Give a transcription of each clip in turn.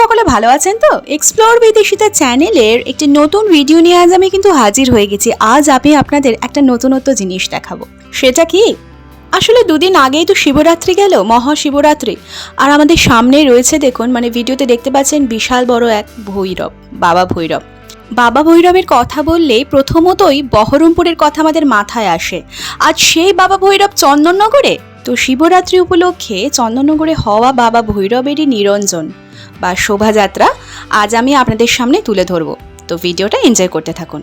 সকলে ভালো আছেন তো? এক্সপ্লোর বিদেশিতা চ্যানেলের একটি নতুন ভিডিও নিয়ে আজ আমি কিন্তু হাজির হয়ে গেছি। আজ আমি আপনাদের একটা নতুনত্ব জিনিস দেখাবো। সেটা কি? আসলে দুদিন আগেই তো শিবরাত্রি গেল, মহাশিবরাত্রি। আর আমাদের সামনেই রয়েছে দেখুন মানে ভিডিওতে দেখতে পাচ্ছেন বিশাল বড় এক ভৈরব, বাবা ভৈরব। বাবা ভৈরবের কথা বললে প্রথমতই বহরমপুরের কথা আমাদের মাথায় আসে। আজ সেই বাবা ভৈরব চন্দননগরে? তো শিবরাত্রি উপলক্ষে চন্দননগরে হওয়া বাবা ভৈরবেরই নিরঞ্জন। বা শোভাযাত্রা আজ আমি আপনাদের সামনে তুলে ধরব। তো ভিডিওটা এনজয় করতে থাকুন।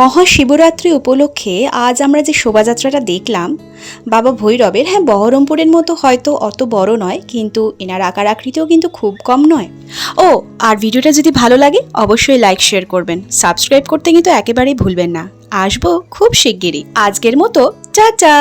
মহাশিবরাত্রি উপলক্ষে আজ আমরা যে শোভাযাত্রাটা দেখলাম, বাবা ভৈরবের হ্যাঁ বহরমপুরের মতো হয়তো অত বড় নয়, কিন্তু এনার আকার আকৃতিও কিন্তু খুব কম নয়। ও, আর ভিডিওটা যদি ভালো লাগে, অবশ্যই লাইক শেয়ার করবেন। সাবস্ক্রাইব করতে কিন্তু একেবারেই ভুলবেন না। আসব খুব শিগগিরই। আজকের মতো চা চা